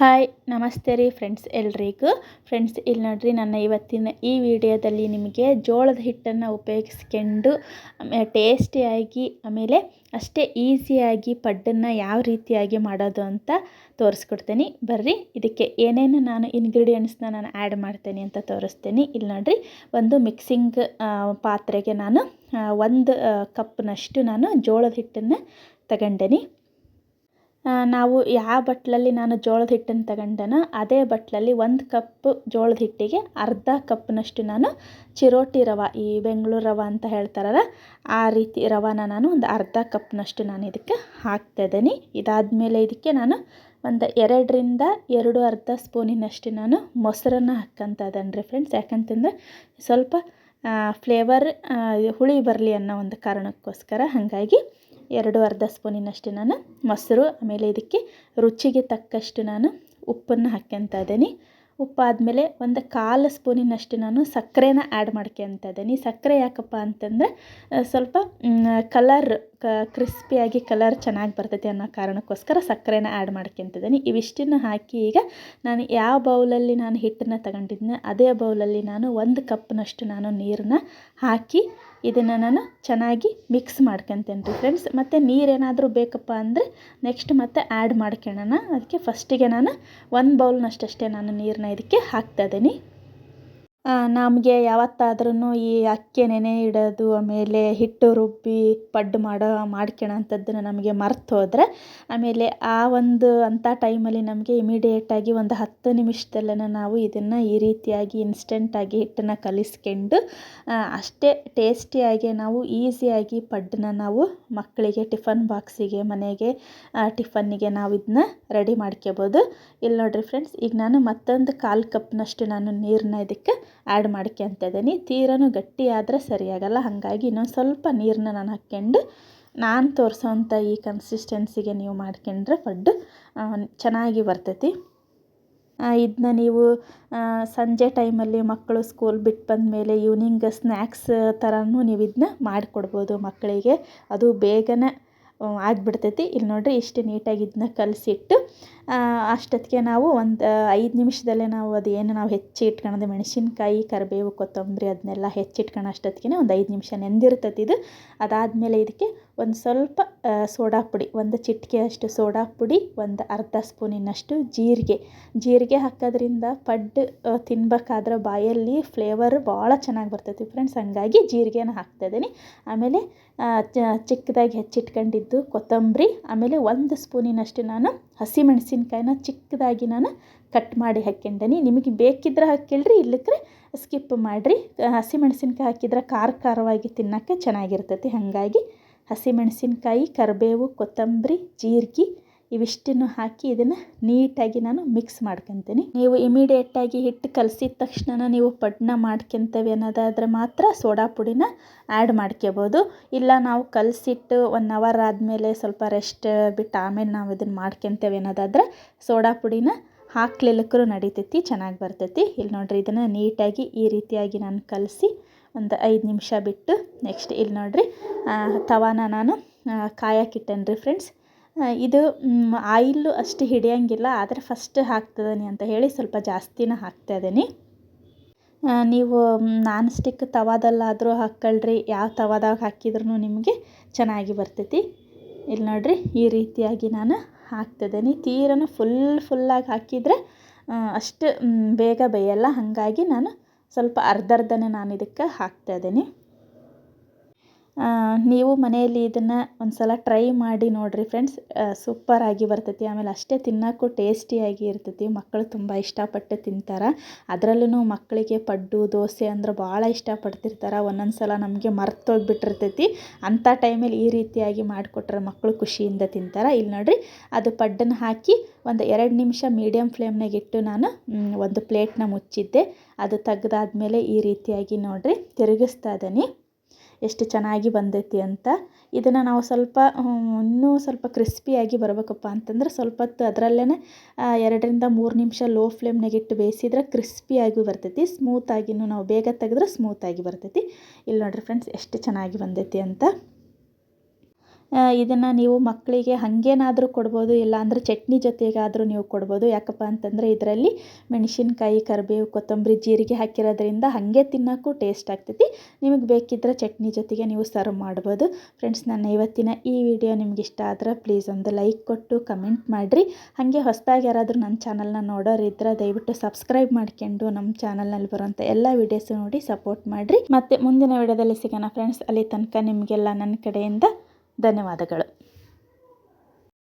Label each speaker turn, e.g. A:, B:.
A: Hi, ನಮಸ್ತೆ ರೀ friends ಎಲ್ರಿಗೂ. ಫ್ರೆಂಡ್ಸ್, ಇಲ್ಲಿ ನೋಡಿರಿ ನನ್ನ ಇವತ್ತಿನ ಈ ವಿಡಿಯೋದಲ್ಲಿ ನಿಮಗೆ ಜೋಳದ ಹಿಟ್ಟನ್ನು ಉಪಯೋಗಿಸ್ಕೊಂಡು ಟೇಸ್ಟಿಯಾಗಿ, ಆಮೇಲೆ ಅಷ್ಟೇ ಈಸಿಯಾಗಿ ಪಡ್ಡನ್ನು ಯಾವ ರೀತಿಯಾಗಿ ಮಾಡೋದು ಅಂತ ತೋರಿಸ್ಕೊಡ್ತೀನಿ. ಬರ್ರಿ, ಇದಕ್ಕೆ ಏನೇನು ನಾನು ಇಂಗ್ರೀಡಿಯೆಂಟ್ಸ್ನ ನಾನು ಆ್ಯಡ್ ಮಾಡ್ತೇನೆ ಅಂತ ತೋರಿಸ್ತೀನಿ. ಇಲ್ಲಿ ನೋಡಿರಿ, ಒಂದು ಮಿಕ್ಸಿಂಗ್ ಪಾತ್ರೆಗೆ ನಾನು ಒಂದು ಕಪ್ನಷ್ಟು ನಾನು ಜೋಳದ ಹಿಟ್ಟನ್ನು ತಗೊಂಡೇನಿ. ನಾವು ಯಾವ ಬಟ್ಲಲ್ಲಿ ನಾನು ಜೋಳದ ಹಿಟ್ಟನ್ನು ತಗೊಂಡೆನೋ, ಅದೇ ಬಟ್ಲಲ್ಲಿ ಒಂದು ಕಪ್ ಜೋಳದ ಹಿಟ್ಟಿಗೆ ಅರ್ಧ ಕಪ್ನಷ್ಟು ನಾನು ಚಿರೋಟಿ ರವೆ, ಈ ಬೆಂಗಳೂರು ರವೆ ಅಂತ ಹೇಳ್ತಾರಲ್ಲ, ಆ ರೀತಿ ರವಾನ ನಾನು ಒಂದು ಅರ್ಧ ಕಪ್ನಷ್ಟು ನಾನು ಇದಕ್ಕೆ ಹಾಕ್ತಾಯಿದ್ದೀನಿ ಇದಾದಮೇಲೆ ಇದಕ್ಕೆ ನಾನು ಒಂದು ಎರಡರಿಂದ ಎರಡು ಅರ್ಧ ಸ್ಪೂನಿನಷ್ಟು ನಾನು ಮೊಸರನ್ನು ಹಾಕ್ಕೊಂತ ಇದ್ದೇನೆ ರೀ ಫ್ರೆಂಡ್ಸ್ ಯಾಕಂತಂದರೆ ಸ್ವಲ್ಪ ಫ್ಲೇವರ್ ಹುಳಿ ಬರಲಿ ಅನ್ನೋ ಒಂದು ಕಾರಣಕ್ಕೋಸ್ಕರ ಹಾಗಾಗಿ ಎರಡು ಅರ್ಧ ಸ್ಪೂನಿನಷ್ಟು ನಾನು ಮೊಸರು, ಆಮೇಲೆ ಇದಕ್ಕೆ ರುಚಿಗೆ ತಕ್ಕಷ್ಟು ನಾನು ಉಪ್ಪನ್ನು ಹಾಕ್ಕೊತ ಇದ್ದೀನಿ. ಉಪ್ಪಾದಮೇಲೆ ಒಂದು ಕಾಲು ಸ್ಪೂನಿನಷ್ಟು ನಾನು ಸಕ್ಕರೆನ ಆ್ಯಡ್ ಮಾಡ್ಕೊತ ಇದ್ದೀನಿ. ಸಕ್ಕರೆ ಯಾಕಪ್ಪ ಅಂತಂದರೆ ಸ್ವಲ್ಪ ಕಲರ್, ಕ, ಕ್ರಿಸ್ಪಿಯಾಗಿ ಕಲರ್ ಚೆನ್ನಾಗಿ ಬರ್ತೈತಿ ಅನ್ನೋ ಕಾರಣಕ್ಕೋಸ್ಕರ ಸಕ್ಕರೆನ ಆ್ಯಡ್ ಮಾಡ್ಕೊತಿದ್ದೀನಿ ಇವಿಷ್ಟನ್ನು ಹಾಕಿ ಈಗ ನಾನು ಯಾವ ಬೌಲಲ್ಲಿ ನಾನು ಹಿಟ್ಟನ್ನು ತಗೊಂಡಿದ್ದೆ ಅದೇ ಬೌಲಲ್ಲಿ ನಾನು ಒಂದು ಕಪ್ನಷ್ಟು ನಾನು ನೀರನ್ನ ಹಾಕಿ ಇದನ್ನು ನಾನು ಚೆನ್ನಾಗಿ ಮಿಕ್ಸ್ ಮಾಡ್ಕೊತೇನೆ ರೀ ಫ್ರೆಂಡ್ಸ್ ಮತ್ತು ನೀರೇನಾದರೂ ಬೇಕಪ್ಪ ಅಂದರೆ ನೆಕ್ಸ್ಟ್ ಮತ್ತೆ ಆ್ಯಡ್ ಮಾಡ್ಕೊಳ್ಳೋಣ ಅದಕ್ಕೆ ಫಸ್ಟಿಗೆ ನಾನು ಒಂದು ಬೌಲ್ನಷ್ಟಷ್ಟೇ ನಾನು ನೀರನ್ನ ಇದಕ್ಕೆ ಹಾಕ್ತಾಯಿದ್ದೀನಿ ನಮಗೆ ಯಾವತ್ತಾದ್ರೂ ಈ ಅಕ್ಕಿ ನೆನೆ ಇಡೋದು, ಆಮೇಲೆ ಹಿಟ್ಟು ರುಬ್ಬಿ ಪಡ್ಡು ಮಾಡೋ ಮಾಡ್ಕೊಳೋಂಥದ್ದನ್ನ ನಮಗೆ ಮರ್ತು ಹೋದರೆ, ಆಮೇಲೆ ಆ ಒಂದು ಅಂಥ ಟೈಮಲ್ಲಿ ನಮಗೆ ಇಮಿಡಿಯೇಟಾಗಿ ಒಂದು ಹತ್ತು ನಿಮಿಷದಲ್ಲೇ ನಾವು ಇದನ್ನು ಈ ರೀತಿಯಾಗಿ ಇನ್ಸ್ಟೆಂಟಾಗಿ ಹಿಟ್ಟನ್ನು ಕಲಿಸ್ಕೊಂಡು ಅಷ್ಟೇ ಟೇಸ್ಟಿಯಾಗಿ ನಾವು ಈಸಿಯಾಗಿ ಪಡ್ಡನ್ನ ನಾವು ಮಕ್ಕಳಿಗೆ ಟಿಫನ್ ಬಾಕ್ಸಿಗೆ, ಮನೆಗೆ ಟಿಫನ್ನಿಗೆ ನಾವು ಇದನ್ನ ರೆಡಿ ಮಾಡ್ಕೋಬೋದು ಇಲ್ಲಿ ನೋಡಿರಿ ಫ್ರೆಂಡ್ಸ್ ಈಗ ನಾನು ಮತ್ತೊಂದು ಕಾಲು ಕಪ್ನಷ್ಟು ನಾನು ನೀರನ್ನ ಇದಕ್ಕೆ ಆ್ಯಡ್ ಮಾಡ್ಕೊತ ಇದ್ದೀನಿ ತೀರನೂ ಗಟ್ಟಿ ಆದರೆ ಸರಿಯಾಗಲ್ಲ. ಹಾಗಾಗಿ ಇನ್ನೊಂದು ಸ್ವಲ್ಪ ನೀರನ್ನ ನಾನು ಹಾಕ್ಕೊಂಡು ನಾನು ತೋರಿಸೋವಂಥ ಈ ಕನ್ಸಿಸ್ಟೆನ್ಸಿಗೆ ನೀವು ಮಾಡ್ಕೊಂಡ್ರೆ ಫಡ್ಡು ಚೆನ್ನಾಗಿ ಬರ್ತೈತಿ. ಇದನ್ನ ನೀವು ಸಂಜೆ ಟೈಮಲ್ಲಿ ಮಕ್ಕಳು ಸ್ಕೂಲ್ ಬಿಟ್ಟು ಬಂದಮೇಲೆ ಈವ್ನಿಂಗ್ ಸ್ನ್ಯಾಕ್ಸ್ ಥರನೂ ನೀವು ಇದನ್ನ ಮಾಡಿಕೊಡ್ಬೋದು ಮಕ್ಕಳಿಗೆ. ಅದು ಬೇಗನೆ ಆಗಿಬಿಡ್ತೈತಿ ಇಲ್ಲಿ ನೋಡಿರಿ ಇಷ್ಟು ನೀಟಾಗಿ ಇದನ್ನ ಕಲಸಿಟ್ಟು ಅಷ್ಟೊತ್ತಿಗೆ ನಾವು ಒಂದು ಐದು ನಿಮಿಷದಲ್ಲೇ ನಾವು ಅದೇನು ನಾವು ಹೆಚ್ಚಿ ಇಟ್ಕೊಳೋದು ಮೆಣಸಿನ್ಕಾಯಿ, ಕರಿಬೇವು, ಕೊತ್ತಂಬರಿ ಅದನ್ನೆಲ್ಲ ಹೆಚ್ಚಿಟ್ಕೊಳ್ಳೋ ಅಷ್ಟೊತ್ತಿಗೆ ಒಂದು ಐದು ನಿಮಿಷ ನೆಂದಿರ್ತೈತಿ ಇದು. ಅದಾದಮೇಲೆ ಇದಕ್ಕೆ ಒಂದು ಸ್ವಲ್ಪ ಸೋಡಾ ಪುಡಿ, ಒಂದು ಚಿಟಿಕೆಯಷ್ಟು ಸೋಡಾ ಪುಡಿ, ಒಂದು ಅರ್ಧ ಸ್ಪೂನಿನಷ್ಟು ಜೀರಿಗೆ. ಜೀರಿಗೆ ಹಾಕೋದ್ರಿಂದ ಪಡ್ಡು ತಿನ್ಬೇಕಾದ್ರೆ ಬಾಯಲ್ಲಿ ಫ್ಲೇವರ್ ಭಾಳ ಚೆನ್ನಾಗಿ ಬರ್ತೈತಿ ಫ್ರೆಂಡ್ಸ್. ಹಾಗಾಗಿ ಜೀರಿಗೆನ ಹಾಕ್ತಾಯಿದ್ದೀನಿ ಆಮೇಲೆ ಚಿಕ್ಕದಾಗಿ ಹೆಚ್ಚಿಟ್ಕೊಂಡಿದ್ದು ಕೊತ್ತಂಬರಿ. ಆಮೇಲೆ ಒಂದು ಸ್ಪೂನಿನಷ್ಟು ನಾನು ಹಸಿಮೆಣಸಿನ್ಕಾಯಿನ ಚಿಕ್ಕದಾಗಿ ನಾನು ಕಟ್ ಮಾಡಿ ಹಾಕ್ಕೊಂಡೇನಿ ನಿಮಗೆ ಬೇಕಿದ್ರೆ ಹಾಕಿಲ್ರಿ ಇಲ್ಲಕ್ಕೆ ಸ್ಕಿಪ್ ಮಾಡಿರಿ. ಹಸಿಮೆಣಸಿನ್ಕಾಯಿ ಹಾಕಿದ್ರೆ ಖಾರ ಖಾರವಾಗಿ ತಿನ್ನೋಕ್ಕೆ ಚೆನ್ನಾಗಿರ್ತೈತಿ. ಹಾಗಾಗಿ ಹಸಿಮೆಣಸಿನ್ಕಾಯಿ, ಕರಿಬೇವು, ಕೊತ್ತಂಬರಿ, ಜೀರಿಗೆ ಇವಿಷ್ಟನ್ನು ಹಾಕಿ ಇದನ್ನು ನೀಟಾಗಿ ನಾನು ಮಿಕ್ಸ್ ಮಾಡ್ಕೊತೀನಿ. ನೀವು ಇಮಿಡಿಯೇಟಾಗಿ ಹಿಟ್ಟು ಕಲಸಿದ ತಕ್ಷಣ ನೀವು ಪಡ್ನ ಮಾಡ್ಕೊತೇವೆ ಅನ್ನೋದಾದರೆ ಮಾತ್ರ ಸೋಡಾ ಪುಡಿನ ಆ್ಯಡ್ ಮಾಡ್ಕೋಬೋದು. ಇಲ್ಲ ನಾವು ಕಲಸಿಟ್ಟು ಒನ್ ಅವರ್ ಆದಮೇಲೆ ಸ್ವಲ್ಪ ರೆಸ್ಟ್ ಬಿಟ್ಟು ಆಮೇಲೆ ನಾವು ಇದನ್ನು ಮಾಡ್ಕೊತೇವೆ ಅನ್ನೋದಾದರೆ ಸೋಡಾ ಪುಡಿನ ಹಾಕ್ಲಿಲ್ಲಕ್ಕೂ ನಡಿತೈತಿ, ಚೆನ್ನಾಗಿ ಬರ್ತೈತಿ. ಇಲ್ಲಿ ನೋಡ್ರಿ ಇದನ್ನು ನೀಟಾಗಿ ಈ ರೀತಿಯಾಗಿ ನಾನು ಕಲಸಿ ಒಂದು ಐದು ನಿಮಿಷ ಬಿಟ್ಟು ನೆಕ್ಸ್ಟ್ ಇಲ್ಲಿ ನೋಡಿರಿ ತವಾನ ನಾನು ಕಾಯಕ್ಕಿಟ್ಟೇನೆ ರೀ ಫ್ರೆಂಡ್ಸ್ ಇದು ಆಯಿಲ್ಲು ಅಷ್ಟು ಹಿಡಿಯೋಂಗಿಲ್ಲ, ಆದರೆ ಫಸ್ಟ್ ಹಾಕ್ತಿದ್ದೀನಿ ಅಂತ ಹೇಳಿ ಸ್ವಲ್ಪ ಜಾಸ್ತಿನೇ ಹಾಕ್ತಾಯಿದ್ದೀನಿ ನೀವು ನಾನ್ ಸ್ಟಿಕ್ ತವಾದಲ್ಲಾದರೂ ಹಾಕ್ಕೊಳ್ರಿ ಯಾವ ತವಾದಾಗ ಹಾಕಿದ್ರೂ ನಿಮಗೆ ಚೆನ್ನಾಗಿ ಬರ್ತೈತಿ. ಇಲ್ಲಿ ನೋಡಿರಿ, ಈ ರೀತಿಯಾಗಿ ನಾನು ಹಾಕ್ತಿದ್ದೀನಿ ತೀರನ ಫುಲ್ ಫುಲ್ಲಾಗಿ ಹಾಕಿದರೆ ಅಷ್ಟು ಬೇಗ ಬೇಯಲ್ಲ, ಹಾಗಾಗಿ ನಾನು ಸ್ವಲ್ಪ ಅರ್ಧ ಅರ್ಧನೇ ನಾನು ಇದಕ್ಕೆ ಹಾಕ್ತಾಯಿದ್ದೀನಿ ನೀವು ಮನೆಯಲ್ಲಿ ಇದನ್ನು ಒಂದು ಸಲ ಟ್ರೈ ಮಾಡಿ ನೋಡಿರಿ ಫ್ರೆಂಡ್ಸ್ ಸೂಪ್ಪರಾಗಿ ಬರ್ತೈತಿ. ಆಮೇಲೆ ಅಷ್ಟೇ ತಿನ್ನೋಕ್ಕೂ ಟೇಸ್ಟಿಯಾಗಿ ಇರ್ತೈತಿ. ಮಕ್ಕಳು ತುಂಬ ಇಷ್ಟಪಟ್ಟು ತಿಂತಾರೆ. ಅದರಲ್ಲೂ ಮಕ್ಕಳಿಗೆ ಪಡ್ಡು, ದೋಸೆ ಅಂದ್ರೆ ಭಾಳ ಇಷ್ಟಪಡ್ತಿರ್ತಾರೆ. ಒಂದೊಂದು ಸಲ ನಮಗೆ ಮರ್ತೋಗ್ಬಿಟ್ಟಿರ್ತೈತಿ. ಅಂಥ ಟೈಮಲ್ಲಿ ಈ ರೀತಿಯಾಗಿ ಮಾಡಿಕೊಟ್ರೆ ಮಕ್ಕಳು ಖುಷಿಯಿಂದ ತಿಂತಾರೆ. ಇಲ್ಲಿ ನೋಡಿರಿ, ಅದು ಪಡ್ಡನ್ನು ಹಾಕಿ ಒಂದು ಎರಡು ನಿಮಿಷ ಮೀಡಿಯಮ್ ಫ್ಲೇಮ್ನಾಗ ಇಟ್ಟು ನಾನು ಒಂದು ಪ್ಲೇಟ್ನ ಮುಚ್ಚಿದ್ದೆ. ಅದು ತೆಗ್ದಾದ್ಮೇಲೆ ಈ ರೀತಿಯಾಗಿ ನೋಡಿರಿ, ತಿರುಗಿಸ್ತಾ ಇದ್ದೀನಿ. ಎಷ್ಟು ಚೆನ್ನಾಗಿ ಬಂದೈತಿ ಅಂತ. ಇದನ್ನು ನಾವು ಸ್ವಲ್ಪ ಇನ್ನೂ ಸ್ವಲ್ಪ ಕ್ರಿಸ್ಪಿಯಾಗಿ ಬರಬೇಕಪ್ಪ ಅಂತಂದ್ರೆ ಸ್ವಲ್ಪ ಹೊತ್ತು ಅದರಲ್ಲೇ ಎರಡರಿಂದ ಮೂರು ನಿಮಿಷ ಲೋ ಫ್ಲೇಮ್ನಾಗಿಟ್ಟು ಬೇಯಿಸಿದ್ರೆ ಕ್ರಿಸ್ಪಿಯಾಗಿ ಬರ್ತೈತಿ ಸ್ಮೂತಾಗಿಯೂ ನಾವು ಬೇಗ ತೆಗೆದ್ರೆ ಸ್ಮೂತಾಗಿ ಬರ್ತೈತಿ. ಇಲ್ಲಿ ನೋಡಿರಿ ಫ್ರೆಂಡ್ಸ್ ಎಷ್ಟು ಚೆನ್ನಾಗಿ ಬಂದೈತಿ ಅಂತ. ಇದನ್ನು ನೀವು ಮಕ್ಕಳಿಗೆ ಹಾಗೇನಾದ್ರೂ ಕೊಡ್ಬೋದು, ಇಲ್ಲಾಂದರೆ ಚಟ್ನಿ ಜೊತೆಗಾದರೂ ನೀವು ಕೊಡ್ಬೋದು. ಯಾಕಪ್ಪ ಅಂತಂದರೆ ಇದರಲ್ಲಿ ಮೆಣಸಿನ್ಕಾಯಿ, ಕರಿಬೇವು, ಕೊತ್ತಂಬರಿ, ಜೀರಿಗೆ ಹಾಕಿರೋದ್ರಿಂದ ಹಾಗೆ ತಿನ್ನೋಕ್ಕೂ ಟೇಸ್ಟ್ ಆಗ್ತೈತಿ. ನಿಮಗೆ ಬೇಕಿದ್ದರೆ ಚಟ್ನಿ ಜೊತೆಗೆ ನೀವು ಸರ್ವ್ ಮಾಡ್ಬೋದು. ಫ್ರೆಂಡ್ಸ್, ನನ್ನ ಇವತ್ತಿನ ಈ ವಿಡಿಯೋ ನಿಮ್ಗೆ ಇಷ್ಟ ಆದ್ರೆ ಪ್ಲೀಸ್ ಒಂದು ಲೈಕ್ ಕೊಟ್ಟು ಕಮೆಂಟ್ ಮಾಡಿರಿ. ಹಾಗೆ ಹೊಸದಾಗಿ ಯಾರಾದರೂ ನನ್ನ ಚಾನಲ್ನ ನೋಡೋರಿದ್ರೆ ದಯವಿಟ್ಟು ಸಬ್ಸ್ಕ್ರೈಬ್ ಮಾಡ್ಕೊಂಡು ನಮ್ಮ ಚಾನಲ್ನಲ್ಲಿ ಬರೋಂಥ ಎಲ್ಲ ವೀಡಿಯೋಸ್ ನೋಡಿ ಸಪೋರ್ಟ್ ಮಾಡಿರಿ. ಮತ್ತು ಮುಂದಿನ ವಿಡಿಯೋದಲ್ಲಿ ಸಿಗೋಣ. ಫ್ರೆಂಡ್ಸ್, ಅಲ್ಲಿ ತನಕ ನಿಮಗೆಲ್ಲ ನನ್ನ ಕಡೆಯಿಂದ ಧನ್ಯವಾದಗಳು.